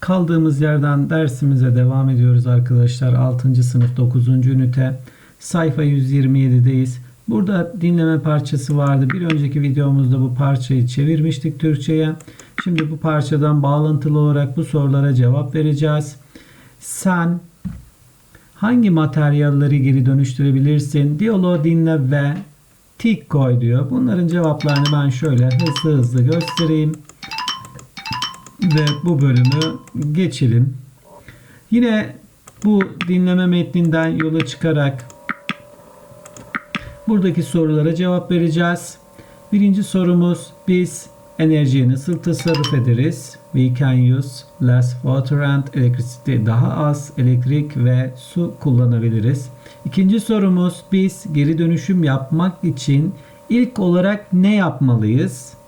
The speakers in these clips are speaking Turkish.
Kaldığımız yerden dersimize devam ediyoruz arkadaşlar. 6. sınıf 9. ünite. Sayfa 127'deyiz. Burada dinleme parçası vardı. Bir önceki videomuzda bu parçayı çevirmiştik Türkçe'ye. Şimdi bu parçadan bağlantılı olarak bu sorulara cevap vereceğiz. Sen hangi materyalleri geri dönüştürebilirsin? Diyaloğu dinle ve tik koy diyor. Bunların cevaplarını ben şöyle hızlı hızlı göstereyim. Ve bu bölümü geçelim. Yine bu dinleme metninden yola çıkarak buradaki sorulara cevap vereceğiz. Birinci sorumuz biz enerjiyi nasıl tasarruf ederiz? We can use less water and electricity. Daha az elektrik ve su kullanabiliriz. İkinci sorumuz biz geri dönüşüm yapmak için ilk olarak ne yapmalıyız?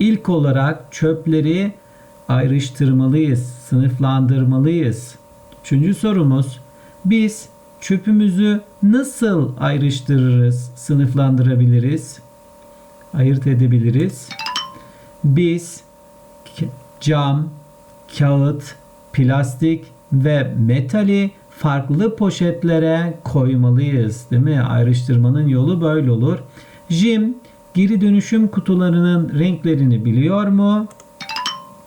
İlk olarak çöpleri ayrıştırmalıyız, sınıflandırmalıyız. Üçüncü sorumuz biz çöpümüzü nasıl ayrıştırırız, sınıflandırabiliriz, ayırt edebiliriz? Biz cam, kağıt, plastik ve metali farklı poşetlere koymalıyız. Değil mi? Ayrıştırmanın yolu böyle olur. Jim geri dönüşüm kutularının renklerini biliyor mu?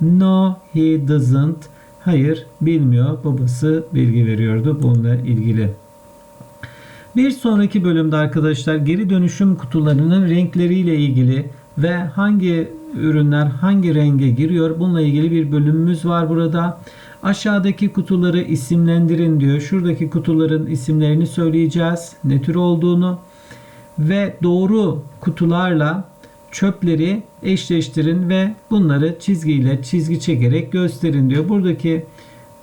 No, he doesn't. Hayır, bilmiyor. Babası bilgi veriyordu bununla ilgili. Bir sonraki bölümde arkadaşlar geri dönüşüm kutularının renkleriyle ilgili ve hangi ürünler hangi renge giriyor bununla ilgili bir bölümümüz var burada. Aşağıdaki kutuları isimlendirin diyor. Şuradaki kutuların isimlerini söyleyeceğiz. Ne tür olduğunu ve doğru kutularla çöpleri eşleştirin ve bunları çizgiyle çizgi çekerek gösterin diyor. Buradaki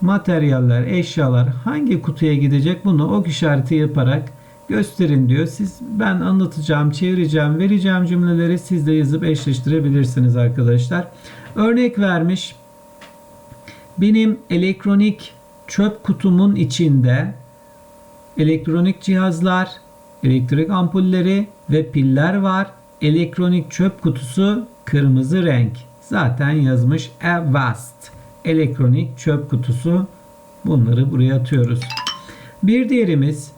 materyaller, eşyalar hangi kutuya gidecek bunu ok işareti yaparak gösterin diyor. Siz ben anlatacağım, çevireceğim, vereceğim cümleleri siz de yazıp eşleştirebilirsiniz arkadaşlar. Örnek vermiş. Benim elektronik çöp kutumun içinde elektronik cihazlar, elektrik ampulleri ve piller var. Elektronik çöp kutusu kırmızı renk. Zaten yazmış a vast. Elektronik çöp kutusu. Bunları buraya atıyoruz. Bir diğerimiz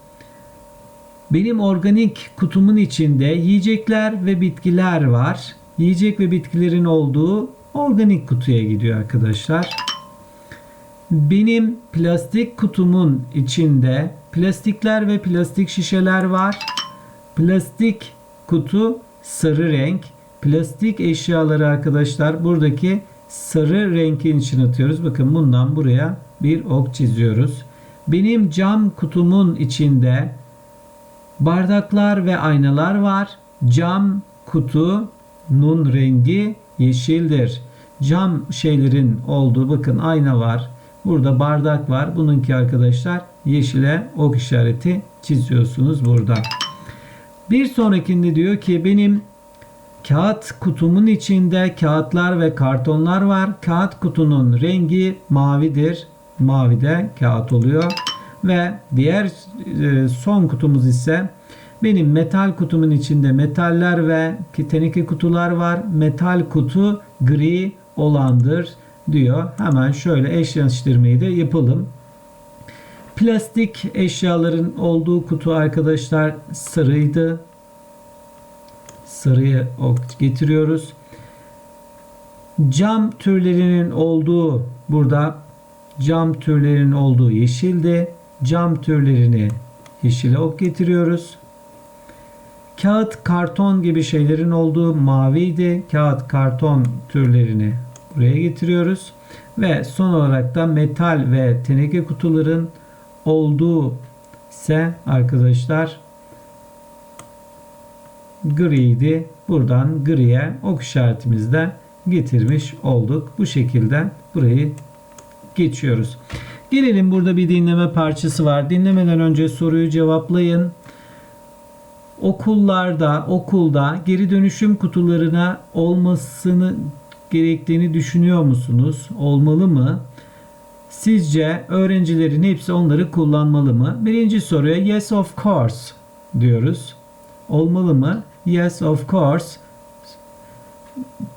benim organik kutumun içinde yiyecekler ve bitkiler var. Yiyecek ve bitkilerin olduğu organik kutuya gidiyor arkadaşlar. Benim plastik kutumun içinde plastikler ve plastik şişeler var. Plastik kutu sarı renk. Plastik eşyaları arkadaşlar buradaki sarı renkin içine atıyoruz. Bakın bundan buraya bir ok çiziyoruz. Benim cam kutumun içinde bardaklar ve aynalar var. Cam kutunun rengi yeşildir. Cam şeylerin olduğu bakın ayna var. Burada bardak var. Bununki arkadaşlar yeşile ok işareti çiziyorsunuz burada. Bir sonrakinde diyor ki benim kağıt kutumun içinde kağıtlar ve kartonlar var. Kağıt kutunun rengi mavidir. Mavi de kağıt oluyor. Ve diğer e, son kutumuz ise benim metal kutumun içinde metaller ve teneke kutular var. Metal kutu gri olandır diyor. Hemen şöyle eşleştirmeyi de yapalım. Plastik eşyaların olduğu kutu arkadaşlar sarıydı. Sarıyı getiriyoruz. Cam türlerinin olduğu burada cam türlerinin olduğu yeşildi. Cam türlerini yeşile ok getiriyoruz. Kağıt, karton gibi şeylerin olduğu maviydi. Kağıt, karton türlerini buraya getiriyoruz. Ve son olarak da metal ve teneke kutuların olduğu ise arkadaşlar griydi. Buradan griye ok işaretimizde getirmiş olduk. Bu şekilde burayı geçiyoruz. Gelelim burada bir dinleme parçası var. Dinlemeden önce soruyu cevaplayın. Okullarda, okulda geri dönüşüm kutularına olmasını gerektiğini düşünüyor musunuz? Olmalı mı? Sizce öğrencilerin hepsi onları kullanmalı mı? Birinci soruya yes of course diyoruz. Olmalı mı? Yes of course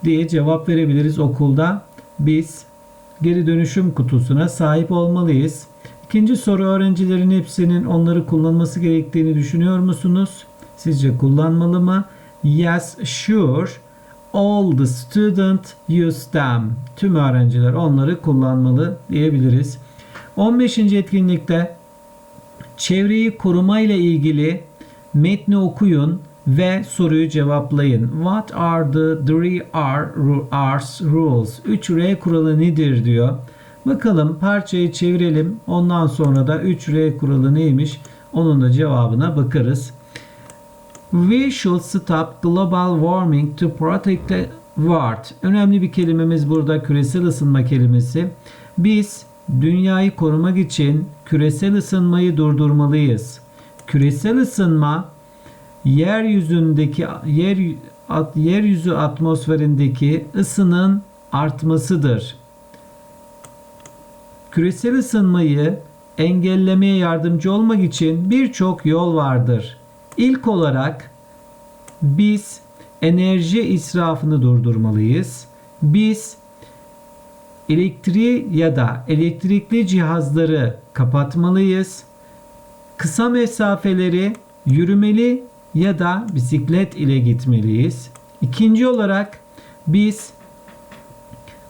diye cevap verebiliriz okulda. Biz geri dönüşüm kutusuna sahip olmalıyız. İkinci soru öğrencilerin hepsinin onları kullanması gerektiğini düşünüyor musunuz? Sizce kullanmalı mı? Yes, sure. All the student use them. Tüm öğrenciler onları kullanmalı diyebiliriz. 15. etkinlikte çevreyi koruma ile ilgili metni okuyun ve soruyu cevaplayın. What are the three R, R's rules? 3 R kuralı nedir diyor. Bakalım parçayı çevirelim. Ondan sonra da 3 R kuralı neymiş? Onun da cevabına bakarız. We should stop global warming to protect the world. Önemli bir kelimemiz burada küresel ısınma kelimesi. Biz dünyayı korumak için küresel ısınmayı durdurmalıyız. Küresel ısınma yeryüzündeki yer at, yeryüzü atmosferindeki ısının artmasıdır. Küresel ısınmayı engellemeye yardımcı olmak için birçok yol vardır. İlk olarak biz enerji israfını durdurmalıyız. Biz elektriği ya da elektrikli cihazları kapatmalıyız. Kısa mesafeleri yürümeli ya da bisiklet ile gitmeliyiz. İkinci olarak biz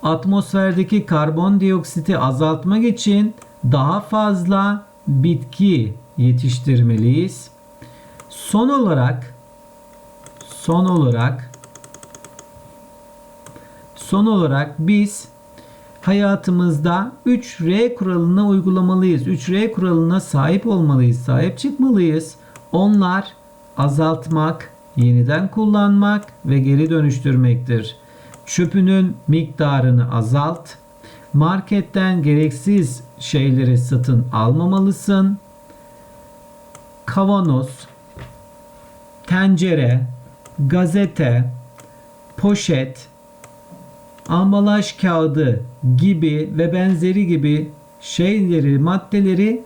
atmosferdeki karbondioksiti azaltmak için daha fazla bitki yetiştirmeliyiz. Son olarak son olarak son olarak biz hayatımızda 3R kuralını uygulamalıyız. 3R kuralına sahip olmalıyız, sahip çıkmalıyız. Onlar azaltmak, yeniden kullanmak ve geri dönüştürmektir. Çöpünün miktarını azalt. Marketten gereksiz şeyleri satın almamalısın. Kavanoz, tencere, gazete, poşet, ambalaj kağıdı gibi ve benzeri gibi şeyleri, maddeleri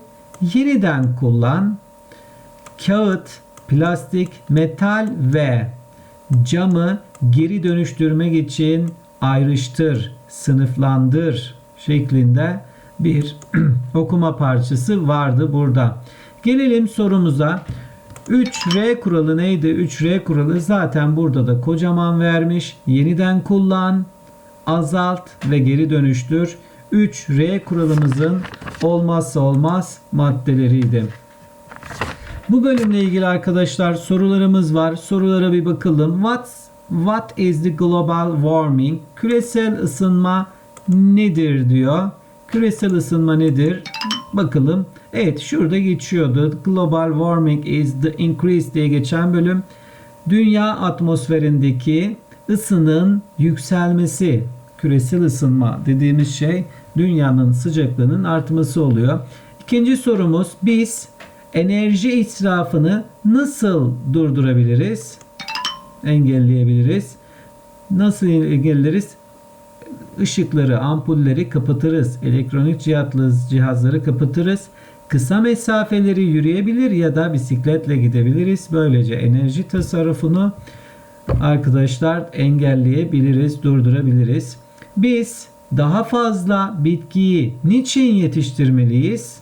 yeniden kullan. Kağıt, plastik, metal ve camı geri dönüştürmek için ayrıştır, sınıflandır şeklinde bir okuma parçası vardı burada. Gelelim sorumuza. 3R kuralı neydi? 3R kuralı zaten burada da kocaman vermiş. Yeniden kullan, azalt ve geri dönüştür. 3R kuralımızın olmazsa olmaz maddeleriydi. Bu bölümle ilgili arkadaşlar sorularımız var. Sorulara bir bakalım. What What is the global warming? Küresel ısınma nedir diyor. Küresel ısınma nedir? Bakalım. Evet şurada geçiyordu. Global warming is the increase diye geçen bölüm. Dünya atmosferindeki ısının yükselmesi. Küresel ısınma dediğimiz şey dünyanın sıcaklığının artması oluyor. İkinci sorumuz biz enerji israfını nasıl durdurabiliriz? Engelleyebiliriz. Nasıl engelleriz? Işıkları, ampulleri kapatırız. Elektronik cihazları kapatırız. Kısa mesafeleri yürüyebilir ya da bisikletle gidebiliriz. Böylece enerji tasarrufunu arkadaşlar engelleyebiliriz, durdurabiliriz. Biz daha fazla bitkiyi niçin yetiştirmeliyiz?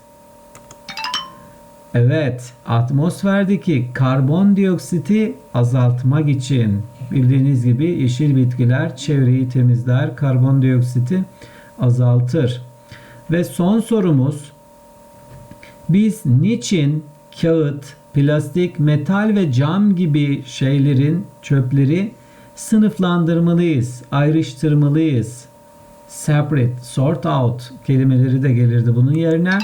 Evet, atmosferdeki karbondioksiti azaltmak için bildiğiniz gibi yeşil bitkiler çevreyi temizler, karbondioksiti azaltır. Ve son sorumuz biz niçin kağıt, plastik, metal ve cam gibi şeylerin çöpleri sınıflandırmalıyız, ayrıştırmalıyız? Separate, sort out kelimeleri de gelirdi bunun yerine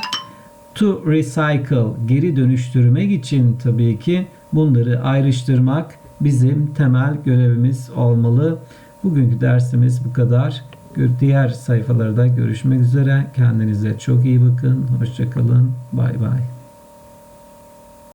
to recycle geri dönüştürmek için tabii ki bunları ayrıştırmak bizim temel görevimiz olmalı. Bugünkü dersimiz bu kadar. Diğer sayfalarda görüşmek üzere. Kendinize çok iyi bakın. Hoşçakalın. Bay bay.